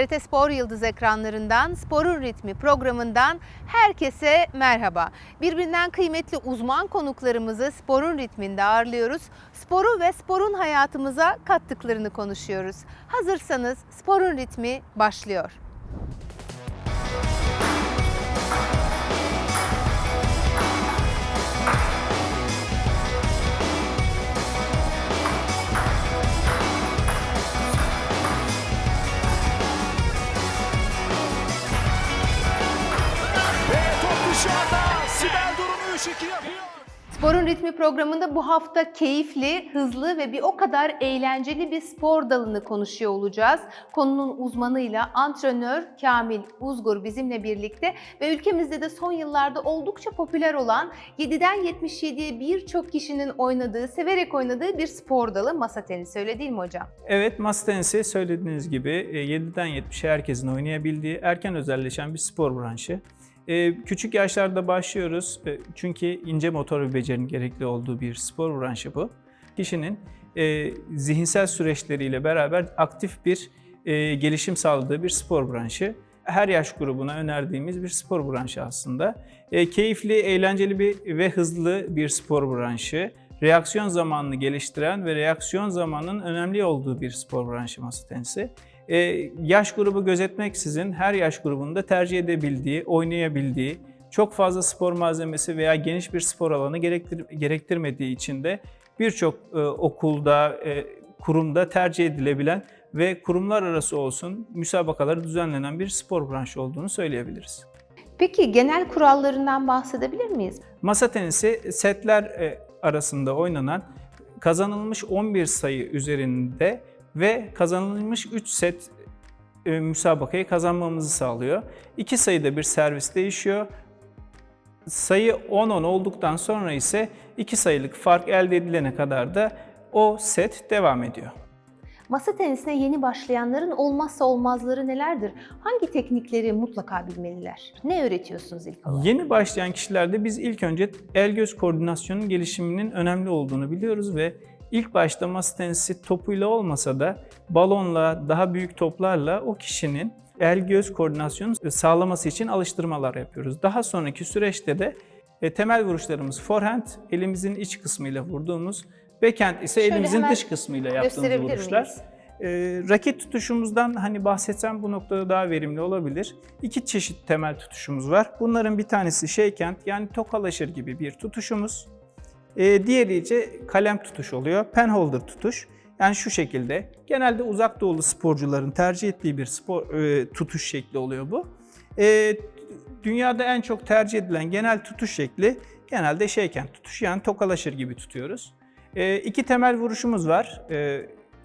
TRT Spor Yıldız ekranlarından Sporun Ritmi programından herkese merhaba. Birbirinden kıymetli uzman konuklarımızı Sporun Ritminde ağırlıyoruz. Sporu ve sporun hayatımıza kattıklarını konuşuyoruz. Hazırsanız Sporun Ritmi başlıyor. Ve 62 yapıyor. Sporun Ritmi programında bu hafta keyifli, hızlı ve bir o kadar eğlenceli bir spor dalını konuşuyor olacağız. Konunun uzmanıyla antrenör Kamil Uzgur bizimle birlikte ve ülkemizde de son yıllarda oldukça popüler olan 7'den 77'ye birçok kişinin oynadığı, severek oynadığı bir spor dalı masa tenisi öyle değil mi hocam? Evet masa tenisi söylediğiniz gibi e, 7'den 70'e herkesin oynayabildiği erken özelleşen bir spor branşı. E, Küçük yaşlarda başlıyoruz e, çünkü ince motor ve becerinin gerekli olduğu bir spor branşı bu. Kişinin e, zihinsel süreçleriyle beraber aktif bir e, gelişim sağladığı bir spor branşı. Her yaş grubuna önerdiğimiz bir spor branşı aslında. E, keyifli, eğlenceli bir ve hızlı bir spor branşı reaksiyon zamanını geliştiren ve reaksiyon zamanının önemli olduğu bir spor branşı masa tenisi. Ee, yaş grubu gözetmeksizin her yaş grubunda tercih edebildiği, oynayabildiği, çok fazla spor malzemesi veya geniş bir spor alanı gerektir, gerektirmediği için de birçok e, okulda, e, kurumda tercih edilebilen ve kurumlar arası olsun müsabakaları düzenlenen bir spor branşı olduğunu söyleyebiliriz. Peki genel kurallarından bahsedebilir miyiz? Masa tenisi setler e, arasında oynanan kazanılmış 11 sayı üzerinde ve kazanılmış 3 set e, müsabakayı kazanmamızı sağlıyor. 2 sayıda bir servis değişiyor. Sayı 10-10 olduktan sonra ise 2 sayılık fark elde edilene kadar da o set devam ediyor. Masa tenisine yeni başlayanların olmazsa olmazları nelerdir? Hangi teknikleri mutlaka bilmeliler? Ne öğretiyorsunuz ilk olarak? Yeni başlayan kişilerde biz ilk önce el-göz koordinasyonun gelişiminin önemli olduğunu biliyoruz ve ilk başta masa tenisi topuyla olmasa da balonla, daha büyük toplarla o kişinin el-göz koordinasyonu sağlaması için alıştırmalar yapıyoruz. Daha sonraki süreçte de e, temel vuruşlarımız forehand, elimizin iç kısmıyla vurduğumuz, backhand ise Şöyle elimizin dış kısmıyla yaptığımız vuruşlar. miyiz? E, raket tutuşumuzdan hani bahsetsem bu noktada daha verimli olabilir. İki çeşit temel tutuşumuz var. Bunların bir tanesi shakehand yani tokalaşır gibi bir tutuşumuz. E, diğeri ise kalem tutuş oluyor. Penholder tutuş. Yani şu şekilde. Genelde uzak doğulu sporcuların tercih ettiği bir spor e, tutuş şekli oluyor bu. E, dünyada en çok tercih edilen genel tutuş şekli genelde shakehand tutuş yani tokalaşır gibi tutuyoruz. E, iki temel vuruşumuz var.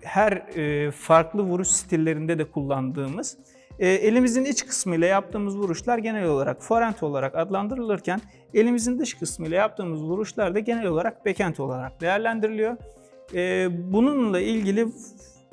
Her e, farklı vuruş stillerinde de kullandığımız. E, elimizin iç kısmıyla yaptığımız vuruşlar genel olarak forehand olarak adlandırılırken elimizin dış kısmıyla yaptığımız vuruşlar da genel olarak backhand olarak değerlendiriliyor. E, bununla ilgili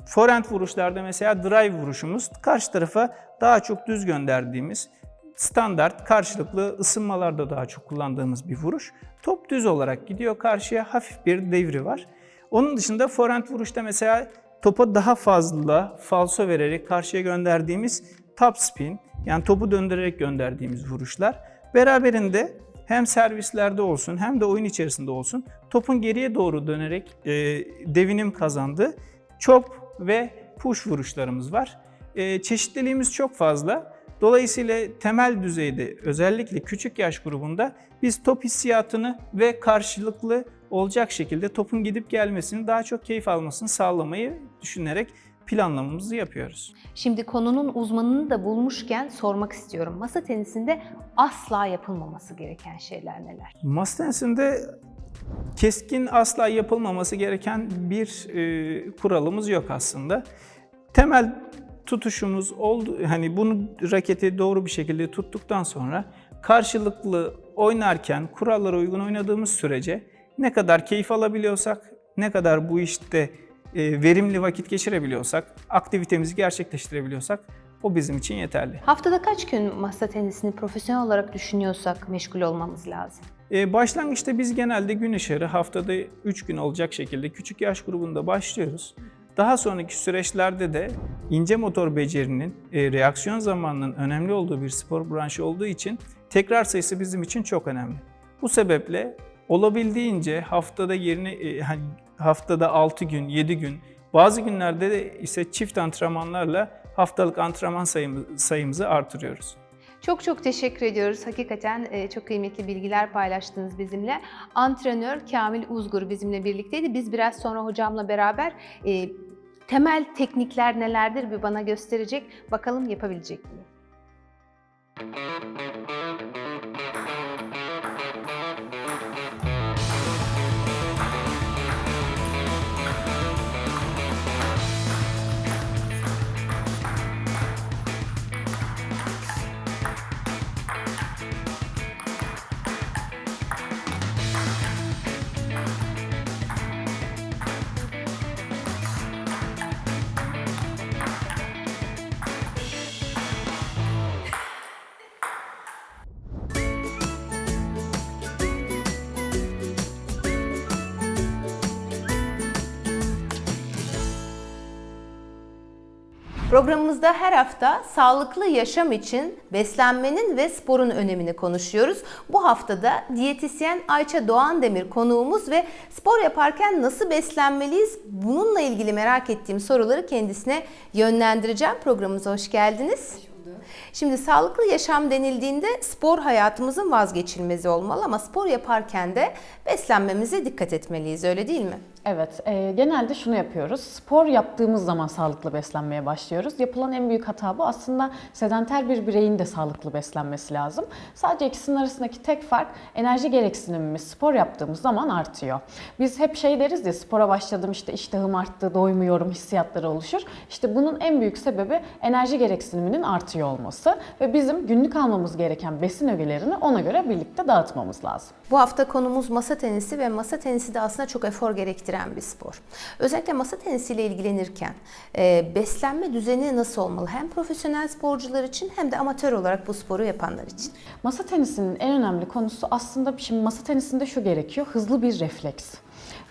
forehand vuruşlarda mesela drive vuruşumuz karşı tarafa daha çok düz gönderdiğimiz standart karşılıklı ısınmalarda daha çok kullandığımız bir vuruş. Top düz olarak gidiyor karşıya hafif bir devri var. Onun dışında forehand vuruşta mesela topa daha fazla falso vererek karşıya gönderdiğimiz top spin yani topu döndürerek gönderdiğimiz vuruşlar. Beraberinde hem servislerde olsun hem de oyun içerisinde olsun topun geriye doğru dönerek e, devinim kazandığı chop ve push vuruşlarımız var. E, çeşitliliğimiz çok fazla. Dolayısıyla temel düzeyde özellikle küçük yaş grubunda biz top hissiyatını ve karşılıklı olacak şekilde topun gidip gelmesini daha çok keyif almasını sağlamayı düşünerek planlamamızı yapıyoruz. Şimdi konunun uzmanını da bulmuşken sormak istiyorum. Masa tenisinde asla yapılmaması gereken şeyler neler? Masa tenisinde keskin asla yapılmaması gereken bir e, kuralımız yok aslında. Temel tutuşumuz oldu hani bunu raketi doğru bir şekilde tuttuktan sonra karşılıklı oynarken kurallara uygun oynadığımız sürece ne kadar keyif alabiliyorsak, ne kadar bu işte e, verimli vakit geçirebiliyorsak, aktivitemizi gerçekleştirebiliyorsak o bizim için yeterli. Haftada kaç gün masa tenisini profesyonel olarak düşünüyorsak meşgul olmamız lazım? Ee, başlangıçta biz genelde gün ışarı haftada 3 gün olacak şekilde küçük yaş grubunda başlıyoruz. Daha sonraki süreçlerde de ince motor becerinin, e, reaksiyon zamanının önemli olduğu bir spor branşı olduğu için tekrar sayısı bizim için çok önemli. Bu sebeple olabildiğince haftada yerine hani haftada 6 gün, 7 gün, bazı günlerde de ise çift antrenmanlarla haftalık antrenman sayımı, sayımızı artırıyoruz. Çok çok teşekkür ediyoruz. Hakikaten e, çok kıymetli bilgiler paylaştınız bizimle. Antrenör Kamil Uzgur bizimle birlikteydi. Biz biraz sonra hocamla beraber e, temel teknikler nelerdir bir bana gösterecek. Bakalım yapabilecek miyim? Programımızda her hafta sağlıklı yaşam için beslenmenin ve sporun önemini konuşuyoruz. Bu haftada diyetisyen Ayça Doğan Demir konuğumuz ve spor yaparken nasıl beslenmeliyiz? Bununla ilgili merak ettiğim soruları kendisine yönlendireceğim. Programımıza hoş geldiniz. Şimdi sağlıklı yaşam denildiğinde spor hayatımızın vazgeçilmezi olmalı ama spor yaparken de beslenmemize dikkat etmeliyiz öyle değil mi? Evet, e, genelde şunu yapıyoruz. Spor yaptığımız zaman sağlıklı beslenmeye başlıyoruz. Yapılan en büyük hata bu. Aslında sedanter bir bireyin de sağlıklı beslenmesi lazım. Sadece ikisinin arasındaki tek fark enerji gereksinimimiz spor yaptığımız zaman artıyor. Biz hep şey deriz ya spora başladım işte iştahım arttı, doymuyorum hissiyatları oluşur. İşte bunun en büyük sebebi enerji gereksiniminin artıyor olması ve bizim günlük almamız gereken besin ögelerini ona göre birlikte dağıtmamız lazım. Bu hafta konumuz masa tenisi ve masa tenisi de aslında çok efor gerektiren bir spor. Özellikle masa tenisiyle ilgilenirken e, beslenme düzeni nasıl olmalı? Hem profesyonel sporcular için hem de amatör olarak bu sporu yapanlar için. Masa tenisinin en önemli konusu aslında şimdi masa tenisinde şu gerekiyor. Hızlı bir refleks.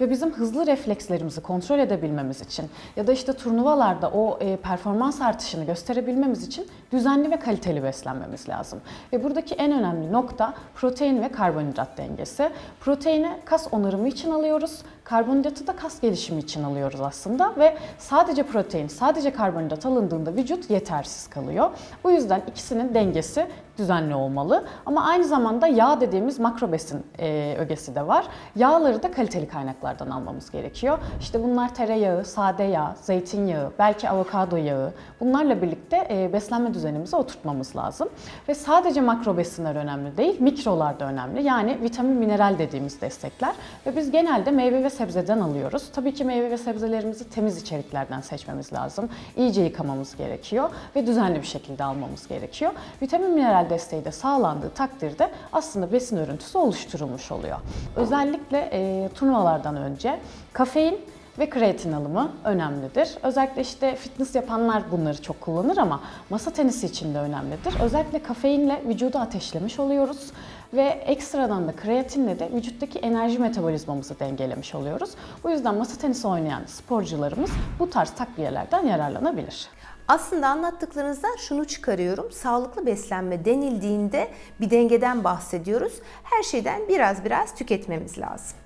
Ve bizim hızlı reflekslerimizi kontrol edebilmemiz için ya da işte turnuvalarda o e, performans artışını gösterebilmemiz için düzenli ve kaliteli beslenmemiz lazım. Ve buradaki en önemli nokta protein ve karbonhidrat dengesi. Proteini kas onarımı için alıyoruz, karbonhidratı da kas gelişimi için alıyoruz aslında ve sadece protein, sadece karbonhidrat alındığında vücut yetersiz kalıyor. Bu yüzden ikisinin dengesi düzenli olmalı. Ama aynı zamanda yağ dediğimiz makro besin e, ögesi de var. Yağları da kaliteli kaynaklardan almamız gerekiyor. İşte bunlar tereyağı, sade yağ, zeytinyağı, belki avokado yağı. Bunlarla birlikte e, beslenme düzenimize oturtmamız lazım. Ve sadece makro besinler önemli değil, mikrolar da önemli. Yani vitamin, mineral dediğimiz destekler. Ve biz genelde meyve ve sebzeden alıyoruz. Tabii ki meyve ve sebzelerimizi temiz içeriklerden seçmemiz lazım. İyice yıkamamız gerekiyor ve düzenli bir şekilde almamız gerekiyor. Vitamin, mineral desteği de sağlandığı takdirde aslında besin örüntüsü oluşturulmuş oluyor. Özellikle e, turnuvalardan önce kafein ve kreatin alımı önemlidir. Özellikle işte fitness yapanlar bunları çok kullanır ama masa tenisi için de önemlidir. Özellikle kafeinle vücudu ateşlemiş oluyoruz ve ekstradan da kreatinle de vücuttaki enerji metabolizmamızı dengelemiş oluyoruz. Bu yüzden masa tenisi oynayan sporcularımız bu tarz takviyelerden yararlanabilir. Aslında anlattıklarınızdan şunu çıkarıyorum. Sağlıklı beslenme denildiğinde bir dengeden bahsediyoruz. Her şeyden biraz biraz tüketmemiz lazım.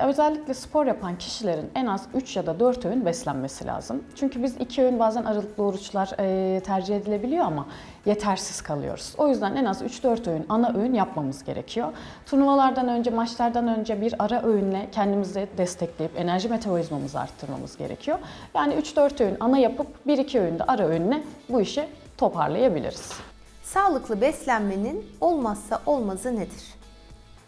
Özellikle spor yapan kişilerin en az 3 ya da 4 öğün beslenmesi lazım. Çünkü biz 2 öğün bazen aralıklı oruçlar tercih edilebiliyor ama yetersiz kalıyoruz. O yüzden en az 3-4 öğün ana öğün yapmamız gerekiyor. Turnuvalardan önce, maçlardan önce bir ara öğünle kendimizi destekleyip enerji metabolizmamızı arttırmamız gerekiyor. Yani 3-4 öğün ana yapıp 1-2 öğünde ara öğünle bu işi toparlayabiliriz. Sağlıklı beslenmenin olmazsa olmazı nedir?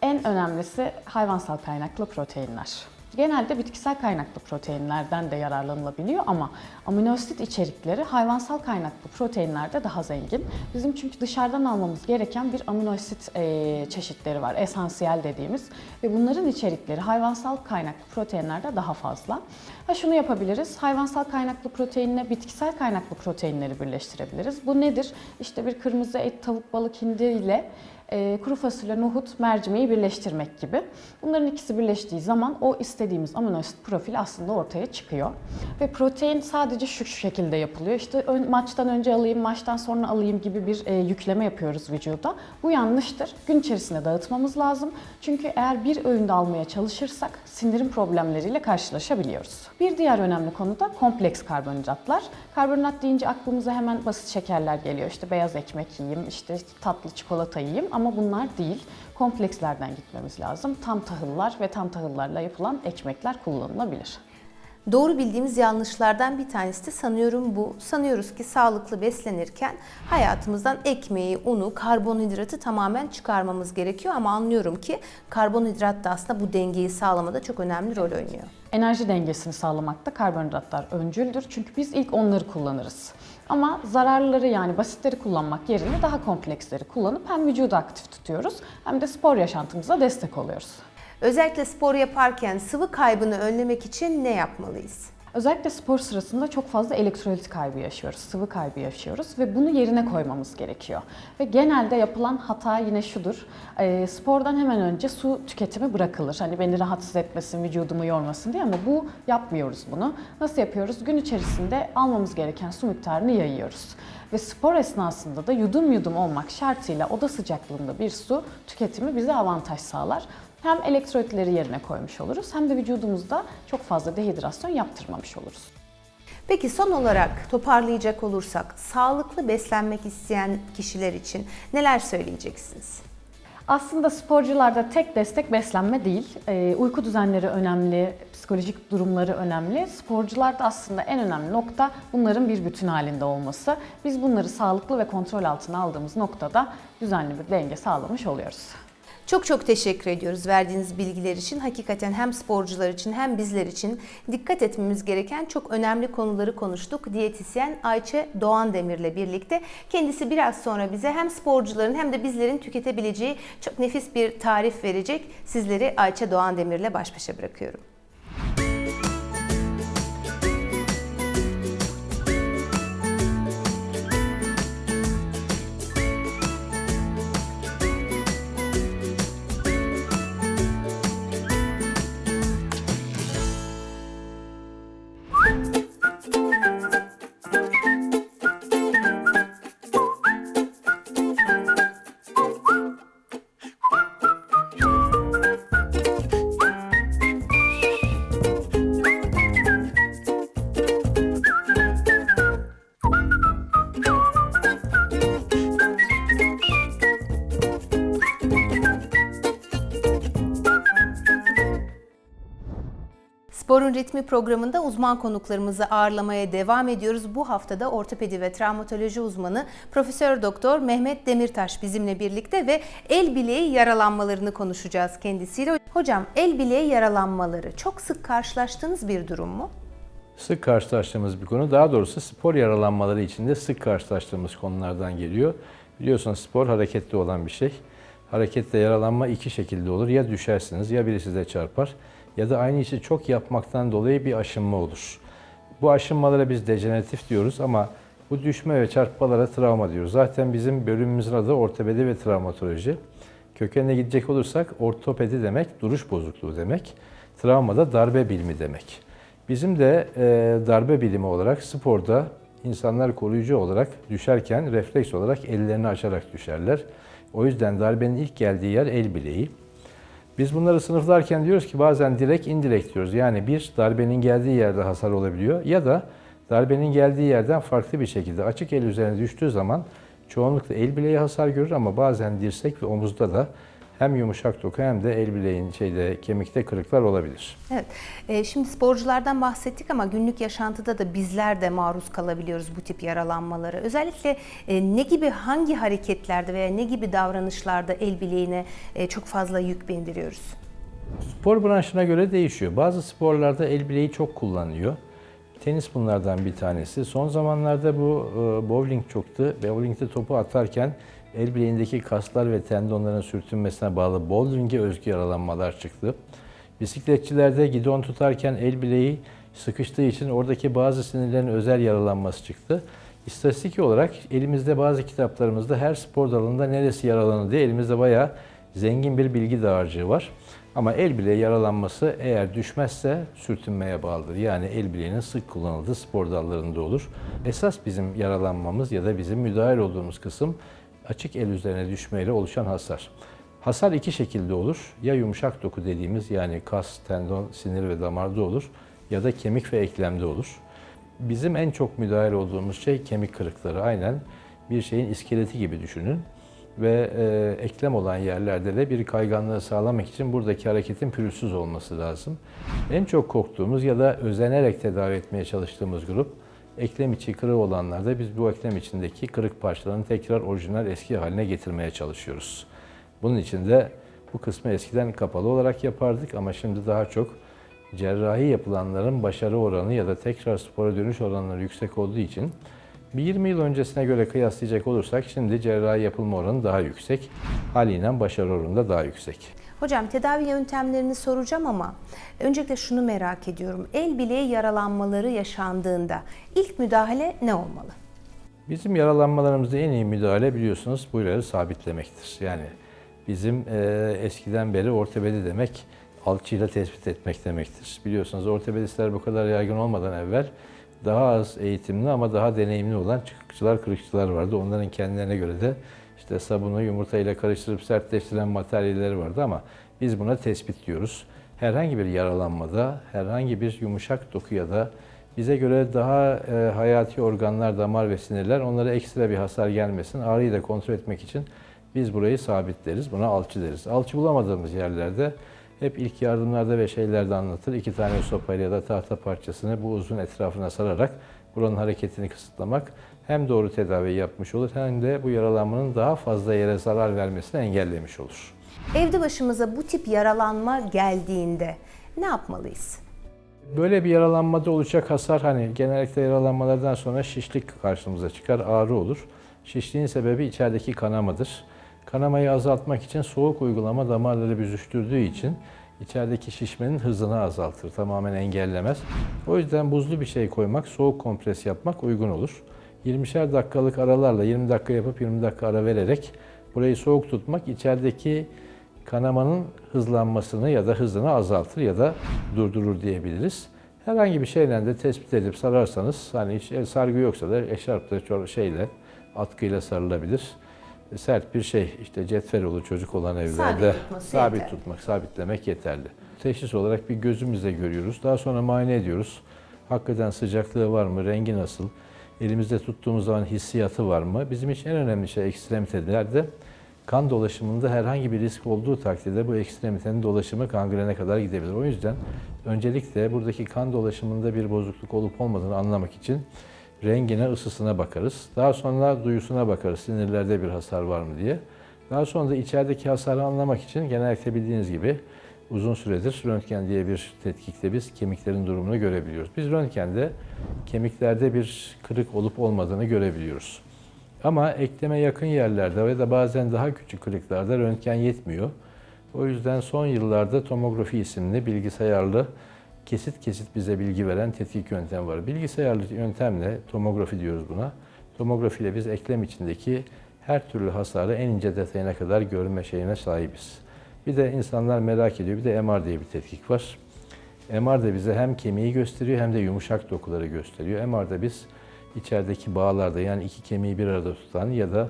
En önemlisi hayvansal kaynaklı proteinler. Genelde bitkisel kaynaklı proteinlerden de yararlanılabiliyor ama amino asit içerikleri hayvansal kaynaklı proteinlerde daha zengin. Bizim çünkü dışarıdan almamız gereken bir amino asit e, çeşitleri var, esansiyel dediğimiz ve bunların içerikleri hayvansal kaynaklı proteinlerde daha fazla. Ha şunu yapabiliriz, hayvansal kaynaklı proteinle bitkisel kaynaklı proteinleri birleştirebiliriz. Bu nedir? İşte bir kırmızı et, tavuk, balık, hindi ile kuru fasulye, nohut, mercimeği birleştirmek gibi. Bunların ikisi birleştiği zaman o istediğimiz amino asit profili aslında ortaya çıkıyor. Ve protein sadece şu şekilde yapılıyor. İşte ön- maçtan önce alayım, maçtan sonra alayım gibi bir e, yükleme yapıyoruz vücuda. Bu yanlıştır. Gün içerisinde dağıtmamız lazım. Çünkü eğer bir öğünde almaya çalışırsak sindirim problemleriyle karşılaşabiliyoruz. Bir diğer önemli konu da kompleks karbonhidratlar. Karbonhidrat deyince aklımıza hemen basit şekerler geliyor. İşte beyaz ekmek yiyeyim, işte tatlı çikolata yiyeyim ama bunlar değil. Komplekslerden gitmemiz lazım. Tam tahıllar ve tam tahıllarla yapılan ekmekler kullanılabilir. Doğru bildiğimiz yanlışlardan bir tanesi de sanıyorum bu. Sanıyoruz ki sağlıklı beslenirken hayatımızdan ekmeği, unu, karbonhidratı tamamen çıkarmamız gerekiyor ama anlıyorum ki karbonhidrat da aslında bu dengeyi sağlamada çok önemli rol oynuyor. Enerji dengesini sağlamakta karbonhidratlar öncüldür. Çünkü biz ilk onları kullanırız. Ama zararlıları yani basitleri kullanmak yerine daha kompleksleri kullanıp hem vücudu aktif tutuyoruz hem de spor yaşantımıza destek oluyoruz. Özellikle spor yaparken sıvı kaybını önlemek için ne yapmalıyız? Özellikle spor sırasında çok fazla elektrolit kaybı yaşıyoruz, sıvı kaybı yaşıyoruz ve bunu yerine koymamız gerekiyor. Ve genelde yapılan hata yine şudur, e, spordan hemen önce su tüketimi bırakılır. Hani beni rahatsız etmesin, vücudumu yormasın diye ama bu yapmıyoruz bunu. Nasıl yapıyoruz? Gün içerisinde almamız gereken su miktarını yayıyoruz. Ve spor esnasında da yudum yudum olmak şartıyla oda sıcaklığında bir su tüketimi bize avantaj sağlar. Hem elektrolitleri yerine koymuş oluruz hem de vücudumuzda çok fazla dehidrasyon yaptırmamış oluruz. Peki son olarak toparlayacak olursak sağlıklı beslenmek isteyen kişiler için neler söyleyeceksiniz? Aslında sporcularda tek destek beslenme değil, Ee, uyku düzenleri önemli, psikolojik durumları önemli. Sporcularda aslında en önemli nokta bunların bir bütün halinde olması. Biz bunları sağlıklı ve kontrol altına aldığımız noktada düzenli bir denge sağlamış oluyoruz. Çok çok teşekkür ediyoruz verdiğiniz bilgiler için. Hakikaten hem sporcular için hem bizler için dikkat etmemiz gereken çok önemli konuları konuştuk. Diyetisyen Ayça Doğan Demir'le birlikte. Kendisi biraz sonra bize hem sporcuların hem de bizlerin tüketebileceği çok nefis bir tarif verecek. Sizleri Ayça Doğan Demir'le baş başa bırakıyorum. Sporun Ritmi programında uzman konuklarımızı ağırlamaya devam ediyoruz. Bu haftada ortopedi ve travmatoloji uzmanı Profesör Doktor Mehmet Demirtaş bizimle birlikte ve el bileği yaralanmalarını konuşacağız kendisiyle. Hocam el bileği yaralanmaları çok sık karşılaştığınız bir durum mu? Sık karşılaştığımız bir konu. Daha doğrusu spor yaralanmaları içinde sık karşılaştığımız konulardan geliyor. Biliyorsunuz spor hareketli olan bir şey. Harekette yaralanma iki şekilde olur. Ya düşersiniz ya biri size çarpar ya da aynı işi çok yapmaktan dolayı bir aşınma olur. Bu aşınmalara biz dejeneratif diyoruz ama bu düşme ve çarpmalara travma diyoruz. Zaten bizim bölümümüzün adı ortopedi ve travmatoloji. Kökenine gidecek olursak ortopedi demek duruş bozukluğu demek. Travma da darbe bilimi demek. Bizim de e, darbe bilimi olarak sporda insanlar koruyucu olarak düşerken refleks olarak ellerini açarak düşerler. O yüzden darbenin ilk geldiği yer el bileği. Biz bunları sınıflarken diyoruz ki bazen direkt indirekt diyoruz. Yani bir darbenin geldiği yerde hasar olabiliyor ya da darbenin geldiği yerden farklı bir şekilde açık el üzerine düştüğü zaman çoğunlukla el bileği hasar görür ama bazen dirsek ve omuzda da hem yumuşak doku hem de el bileğin şeyde kemikte kırıklar olabilir. Evet. Ee, Şimdi sporculardan bahsettik ama günlük yaşantıda da bizler de maruz kalabiliyoruz bu tip yaralanmalara. Özellikle e, ne gibi hangi hareketlerde veya ne gibi davranışlarda el bileğine e, çok fazla yük bindiriyoruz? Spor branşına göre değişiyor. Bazı sporlarda el bileği çok kullanılıyor. Tenis bunlardan bir tanesi. Son zamanlarda bu e, bowling çoktu. Bowling'de topu atarken el bileğindeki kaslar ve tendonların sürtünmesine bağlı bowling'e özgü yaralanmalar çıktı. Bisikletçilerde gidon tutarken el bileği sıkıştığı için oradaki bazı sinirlerin özel yaralanması çıktı. İstatistik olarak elimizde bazı kitaplarımızda her spor dalında neresi yaralanır diye elimizde bayağı zengin bir bilgi dağarcığı var. Ama el bileği yaralanması eğer düşmezse sürtünmeye bağlıdır. Yani el bileğinin sık kullanıldığı spor dallarında olur. Esas bizim yaralanmamız ya da bizim müdahil olduğumuz kısım açık el üzerine düşmeyle oluşan hasar. Hasar iki şekilde olur. Ya yumuşak doku dediğimiz yani kas, tendon, sinir ve damarda olur ya da kemik ve eklemde olur. Bizim en çok müdahil olduğumuz şey kemik kırıkları. Aynen bir şeyin iskeleti gibi düşünün. Ve e, eklem olan yerlerde de bir kayganlığı sağlamak için buradaki hareketin pürüzsüz olması lazım. En çok korktuğumuz ya da özenerek tedavi etmeye çalıştığımız grup eklem içi kırığı olanlarda biz bu eklem içindeki kırık parçalarını tekrar orijinal eski haline getirmeye çalışıyoruz. Bunun için de bu kısmı eskiden kapalı olarak yapardık ama şimdi daha çok cerrahi yapılanların başarı oranı ya da tekrar spora dönüş oranları yüksek olduğu için bir 20 yıl öncesine göre kıyaslayacak olursak şimdi cerrahi yapılma oranı daha yüksek. Haliyle başarı oranı da daha yüksek. Hocam tedavi yöntemlerini soracağım ama öncelikle şunu merak ediyorum. El bileği yaralanmaları yaşandığında ilk müdahale ne olmalı? Bizim yaralanmalarımızda en iyi müdahale biliyorsunuz buraları sabitlemektir. Yani bizim e, eskiden beri ortopedi demek alçıyla tespit etmek demektir. Biliyorsunuz ortopedistler bu kadar yaygın olmadan evvel daha az eğitimli ama daha deneyimli olan çıkıkçılar, kırıkçılar vardı. Onların kendilerine göre de işte sabunu yumurtayla karıştırıp sertleştiren materyalleri vardı ama biz buna tespit diyoruz. Herhangi bir yaralanmada, herhangi bir yumuşak doku ya da bize göre daha e, hayati organlar, damar ve sinirler onlara ekstra bir hasar gelmesin. Ağrıyı da kontrol etmek için biz burayı sabitleriz. Buna alçı deriz. Alçı bulamadığımız yerlerde hep ilk yardımlarda ve şeylerde anlatır. İki tane sopayla ya da tahta parçasını bu uzun etrafına sararak buranın hareketini kısıtlamak hem doğru tedavi yapmış olur hem de bu yaralanmanın daha fazla yere zarar vermesini engellemiş olur. Evde başımıza bu tip yaralanma geldiğinde ne yapmalıyız? Böyle bir yaralanmada olacak hasar hani genellikle yaralanmalardan sonra şişlik karşımıza çıkar, ağrı olur. Şişliğin sebebi içerideki kanamadır. Kanamayı azaltmak için soğuk uygulama damarları büzüştürdüğü için içerideki şişmenin hızını azaltır, tamamen engellemez. O yüzden buzlu bir şey koymak, soğuk kompres yapmak uygun olur. 20'şer dakikalık aralarla 20 dakika yapıp 20 dakika ara vererek burayı soğuk tutmak içerideki kanamanın hızlanmasını ya da hızını azaltır ya da durdurur diyebiliriz. Herhangi bir şeyle de tespit edip sararsanız, hani hiç el sargı yoksa da eşarpla şeyle, atkıyla sarılabilir. Sert bir şey, işte cetvel olur çocuk olan evlerde. sabit yeterli. tutmak, sabitlemek yeterli. Teşhis olarak bir gözümüzle görüyoruz. Daha sonra muayene ediyoruz. Hakikaten sıcaklığı var mı, rengi nasıl, elimizde tuttuğumuz zaman hissiyatı var mı? Bizim için en önemli şey ekstremitelerde kan dolaşımında herhangi bir risk olduğu takdirde bu ekstremitenin dolaşımı kangrene kadar gidebilir. O yüzden öncelikle buradaki kan dolaşımında bir bozukluk olup olmadığını anlamak için rengine, ısısına bakarız. Daha sonra duyusuna bakarız, sinirlerde bir hasar var mı diye. Daha sonra da içerideki hasarı anlamak için genellikle bildiğiniz gibi uzun süredir röntgen diye bir tetkikle biz kemiklerin durumunu görebiliyoruz. Biz röntgende kemiklerde bir kırık olup olmadığını görebiliyoruz. Ama ekleme yakın yerlerde ve de bazen daha küçük kırıklarda röntgen yetmiyor. O yüzden son yıllarda tomografi isimli bilgisayarlı kesit kesit bize bilgi veren tetkik yöntem var. Bilgisayarlı yöntemle tomografi diyoruz buna. Tomografiyle biz eklem içindeki her türlü hasarı en ince detayına kadar görme şeyine sahibiz. Bir de insanlar merak ediyor. Bir de MR diye bir tetkik var. MR de bize hem kemiği gösteriyor hem de yumuşak dokuları gösteriyor. MR'da biz içerideki bağlarda yani iki kemiği bir arada tutan ya da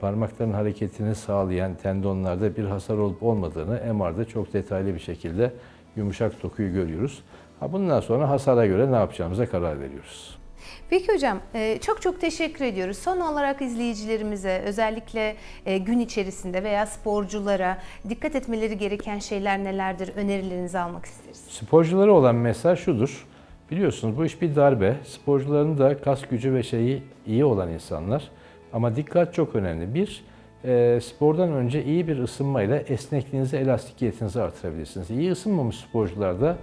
parmakların hareketini sağlayan tendonlarda bir hasar olup olmadığını MR'da çok detaylı bir şekilde yumuşak dokuyu görüyoruz. Ha bundan sonra hasara göre ne yapacağımıza karar veriyoruz. Peki hocam e, çok çok teşekkür ediyoruz. Son olarak izleyicilerimize özellikle e, gün içerisinde veya sporculara dikkat etmeleri gereken şeyler nelerdir? Önerilerinizi almak isteriz. Sporculara olan mesaj şudur. Biliyorsunuz bu iş bir darbe. Sporcuların da kas gücü ve şeyi iyi olan insanlar. Ama dikkat çok önemli. Bir, e, spordan önce iyi bir ısınmayla esnekliğinizi, elastikiyetinizi artırabilirsiniz. İyi ısınmamış sporcularda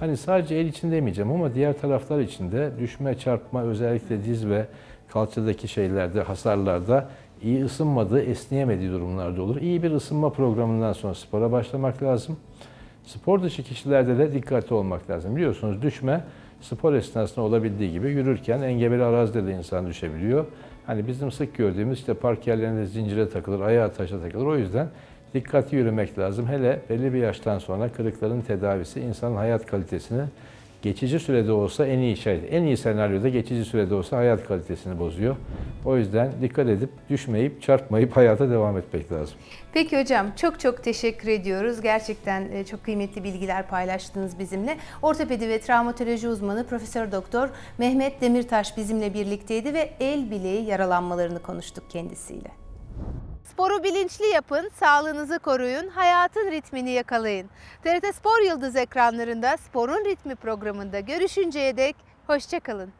hani sadece el için demeyeceğim ama diğer taraflar için de düşme, çarpma özellikle diz ve kalçadaki şeylerde, hasarlarda iyi ısınmadığı, esneyemediği durumlarda olur. İyi bir ısınma programından sonra spora başlamak lazım. Spor dışı kişilerde de dikkatli olmak lazım. Biliyorsunuz düşme Spor esnasında olabildiği gibi yürürken engebeli arazide de insan düşebiliyor. Hani bizim sık gördüğümüz işte park yerlerinde zincire takılır, ayağa taşa takılır. O yüzden dikkatli yürümek lazım. Hele belli bir yaştan sonra kırıkların tedavisi insanın hayat kalitesini geçici sürede olsa en iyi şey, en iyi senaryoda geçici sürede olsa hayat kalitesini bozuyor. O yüzden dikkat edip düşmeyip çarpmayıp hayata devam etmek lazım. Peki hocam çok çok teşekkür ediyoruz. Gerçekten e, çok kıymetli bilgiler paylaştınız bizimle. Ortopedi ve travmatoloji uzmanı Profesör Doktor Mehmet Demirtaş bizimle birlikteydi ve el bileği yaralanmalarını konuştuk kendisiyle. Sporu bilinçli yapın, sağlığınızı koruyun, hayatın ritmini yakalayın. TRT Spor Yıldız ekranlarında Sporun Ritmi programında görüşünceye dek hoşçakalın.